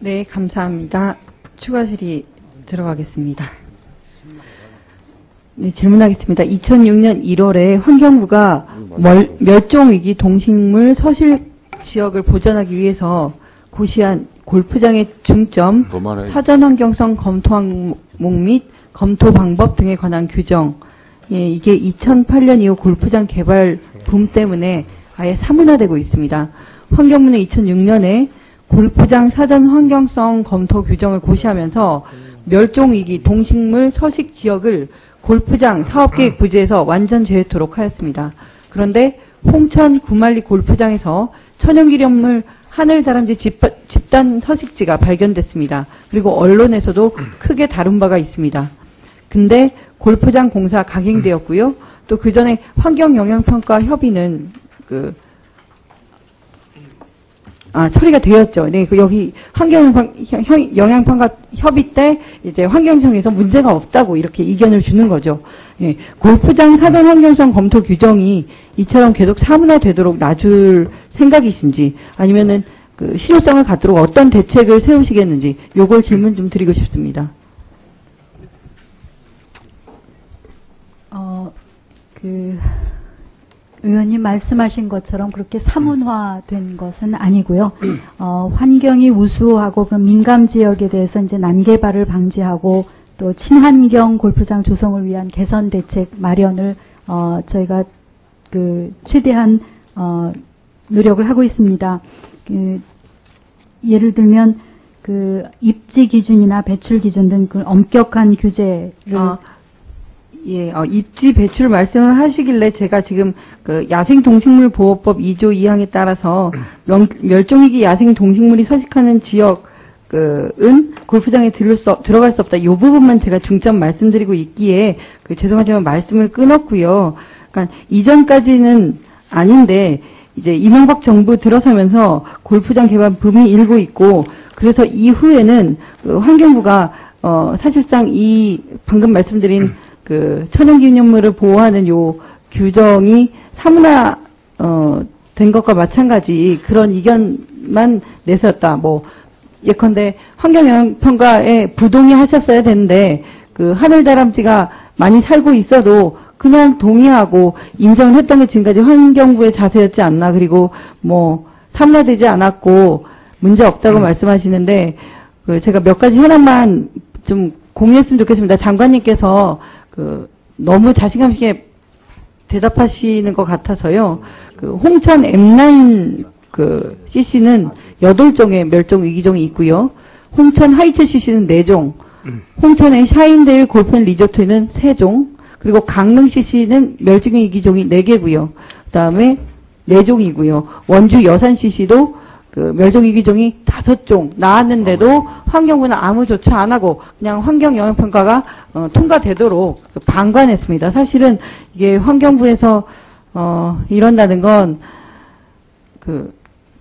네, 감사합니다. 추가 질의 들어가겠습니다. 네, 질문하겠습니다. 2006년 1월에 환경부가 멀- 멸종위기 동식물 서식 지역을 보전하기 위해서 고시한 골프장의 중점. 사전 환경성 검토 항목 및 검토 방법 등에 관한 규정. 예, 이게 2008년 이후 골프장 개발 붐 때문에 아예 사문화되고 있습니다. 환경부는 2006년에 골프장 사전 환경성 검토 규정을 고시하면서 멸종위기 동식물 서식 지역을 골프장 사업계획 부지에서 완전 제외토록 하였습니다. 그런데 홍천 구말리 골프장에서 천연기념물 하늘다람쥐 집- 집단 서식지가 발견됐습니다. 그리고 언론에서도 크게 다룬 바가 있습니다. 근데 골프장 공사 강행되었고요. 또 그 전에 환경영향평가 협의는 그 아, 처리가 되었죠. 네, 그 여기 환경영향평가 협의 때 이제 환경청에서 문제가 없다고 이렇게 이견을 주는 거죠. 예, 골프장 사전 환경성 검토 규정이 이처럼 계속 사문화되도록 놔줄 생각이신지 아니면은 그 실효성을 갖도록 어떤 대책을 세우시겠는지 요걸 질문 좀 드리고 싶습니다. 어, 그, 의원님 말씀하신 것처럼 그렇게 사문화된 것은 아니고요. 어, 환경이 우수하고 그 민감 지역에 대해서 이제 난개발을 방지하고 또 친환경 골프장 조성을 위한 개선 대책 마련을 어, 저희가 그 최대한 어, 노력을 하고 있습니다. 그, 예를 들면 그 입지 기준이나 배출 기준 등 그 엄격한 규제를 아, 예, 어, 입지 배출 말씀을 하시길래 제가 지금 그 야생동식물 보호법 2조 2항에 따라서 명- 멸종위기 야생동식물이 서식하는 지역 그은 골프장에 들을 수, 없- 들어갈 수 없다. 이 부분만 제가 중점 말씀드리고 있기에 그 죄송하지만 말씀을 끊었고요. 그러니까 이전까지는 아닌데 이제 이명박 정부 들어서면서 골프장 개발 붐이 일고 있고 그래서 이후에는 그 환경부가 어 사실상 이 방금 말씀드린 그 천연기념물을 보호하는 요 규정이 사문화 어, 된 것과 마찬가지 그런 이견만 내세웠다. 뭐 예컨대 환경영향평가에 부동의 하셨어야 되는데 그 하늘다람쥐가 많이 살고 있어도 그냥 동의하고 인정을 했던 게 지금까지 환경부의 자세였지 않나 그리고 뭐 사문화되지 않았고 문제 없다고 말씀하시는데 그 제가 몇 가지 현황만 좀 공유했으면 좋겠습니다. 장관님께서 그 너무 자신감 있게 대답하시는 것 같아서요. 그 홍천 M9 그 CC는 8종의 멸종 위기종이 있고요. 홍천 하이츠 CC는 4종, 홍천의 샤인데일 골프앤 리조트에는 3종, 그리고 강릉 CC는 멸종 위기종이 4개고요. 그다음에 4종이고요. 원주 여산 CC도 그 멸종위기종이 다섯 종 나왔는데도 환경부는 아무 조치 안 하고 그냥 환경영향평가가 어, 통과되도록 그 방관했습니다. 사실은 이게 환경부에서 어, 이런다는 건 그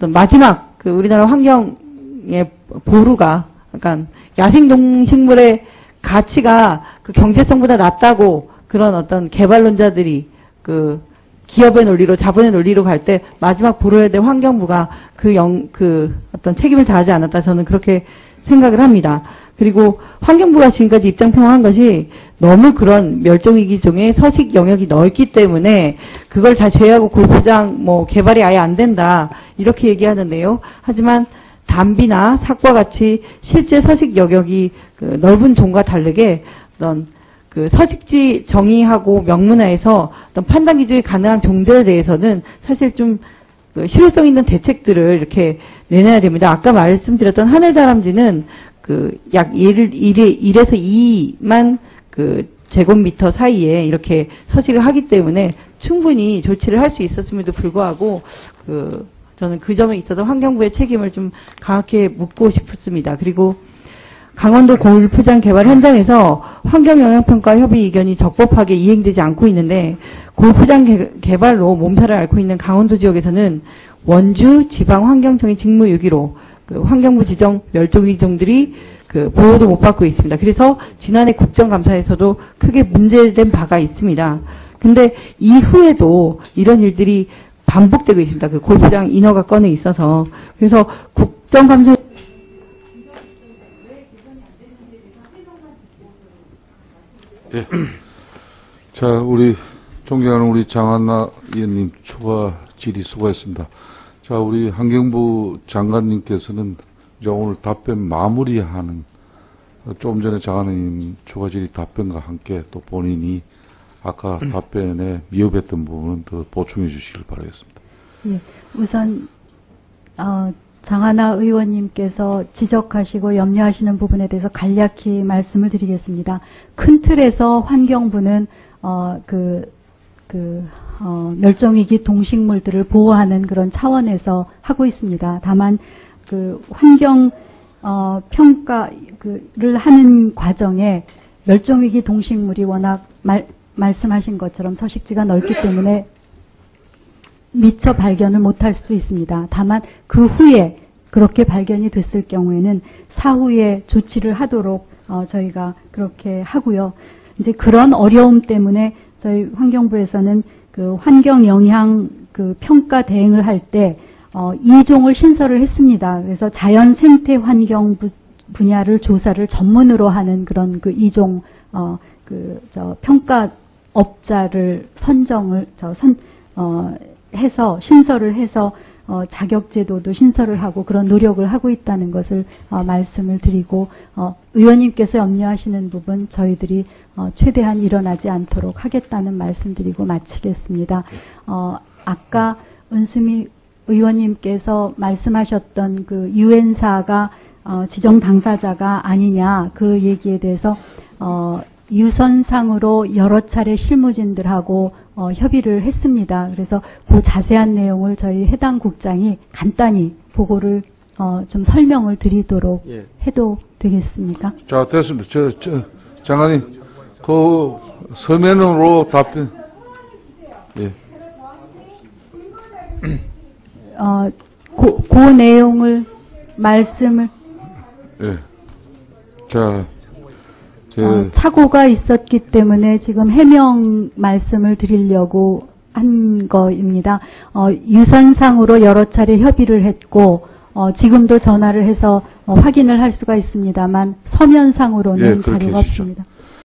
마지막 그 우리나라 환경의 보루가 약간 야생동식물의 가치가 그 경제성보다 낮다고 그런 어떤 개발론자들이 그 기업의 논리로 자본의 논리로 갈 때 마지막 보루에 대해 환경부가 그 영, 그 어떤 책임을 다하지 않았다 저는 그렇게 생각을 합니다. 그리고 환경부가 지금까지 입장 표명한 것이 너무 그런 멸종위기 종의 서식 영역이 넓기 때문에 그걸 다 제외하고 골프장 뭐 개발이 아예 안 된다 이렇게 얘기하는데요. 하지만 담비나 삭과 같이 실제 서식 영역이 그 넓은 종과 다르게 어떤 그 서식지 정의하고 명문화에서 어떤 판단 기준이 가능한 종들에 대해서는 사실 좀 그 실효성 있는 대책들을 이렇게 내놔야 됩니다. 아까 말씀드렸던 하늘다람쥐는 그약 1, 1, 1에서 2만 그 제곱미터 사이에 이렇게 서식을 하기 때문에 충분히 조치를 할 수 있었음에도 불구하고 그 저는 그 점에 있어서 환경부의 책임을 좀 강하게 묻고 싶습니다. 그리고 강원도 골프장 개발 현장에서 환경영향평가 협의 의견이 적법하게 이행되지 않고 있는데 골프장 개, 발로 몸살을 앓고 있는 강원도 지역에서는 원주 지방환경청의 직무유기로 그 환경부 지정 멸종위기종들이 그 보호도 못 받고 있습니다. 그래서 지난해 국정감사에서도 크게 문제된 바가 있습니다. 근데 이후에도 이런 일들이 반복되고 있습니다. 그 골프장 인허가 건에 있어서 그래서 국정감사 예. 자, 우리 존경하는 우리 장한나 의원님 추가 질의 수고했습니다. 자, 우리 환경부 장관님께서는 이제 오늘 답변 마무리하는 어, 조금 전에 장한나 의원님 추가 질의 답변과 함께 또 본인이 아까 답변에 미흡했던 부분은 더 보충해 주시길 바라겠습니다. 예, 우선 어, 장하나 의원님께서 지적하시고 염려하시는 부분에 대해서 간략히 말씀을 드리겠습니다. 큰 틀에서 환경부는 어, 그, 그, 어, 멸종위기 동식물들을 보호하는 그런 차원에서 하고 있습니다. 다만 그 환경 어, 평가를 하는 과정에 멸종위기 동식물이 워낙 말, 말씀하신 것처럼 서식지가 넓기 때문에 미처 발견을 못할 수도 있습니다. 다만 그 후에 그렇게 발견이 됐을 경우에는 사후에 조치를 하도록 어, 저희가 그렇게 하고요. 이제 그런 어려움 때문에 저희 환경부에서는 그 환경 영향 그 평가 대행을 할때 어, 2종을 신설을 했습니다. 그래서 자연 생태 환경 부- 분야를 조사를 전문으로 하는 그런 그 2종 어, 그저 평가 업자를 선정을 저 선, 어, 해서 신설을 해서 어, 자격 제도도 신설을 하고 그런 노력을 하고 있다는 것을 어, 말씀을 드리고 어, 의원님께서 염려하시는 부분 저희들이 어, 최대한 일어나지 않도록 하겠다는 말씀드리고 마치겠습니다. 어, 아까 은수미 의원님께서 말씀하셨던 그 유엔사가 어, 지정 당사자가 아니냐 그 얘기에 대해서 어, 유선상으로 여러 차례 실무진들하고 어, 협의를 했습니다. 그래서 그 자세한 내용을 저희 해당 국장이 간단히 보고를 어, 좀 설명을 드리도록 예. 해도 되겠습니까? 자, 됐습니다. 저, 저, 장관님, 그 서면으로 답변, 예. 어, 그, 그 내용을 말씀을 예. 자, 저, 어, 착오가 있었기 때문에 지금 해명 말씀을 드리려고 한 거입니다. 어, 유선상으로 여러 차례 협의를 했고 어, 지금도 전화를 해서 어, 확인을 할 수가 있습니다만 서면상으로는 예, 자료가. 없습니다.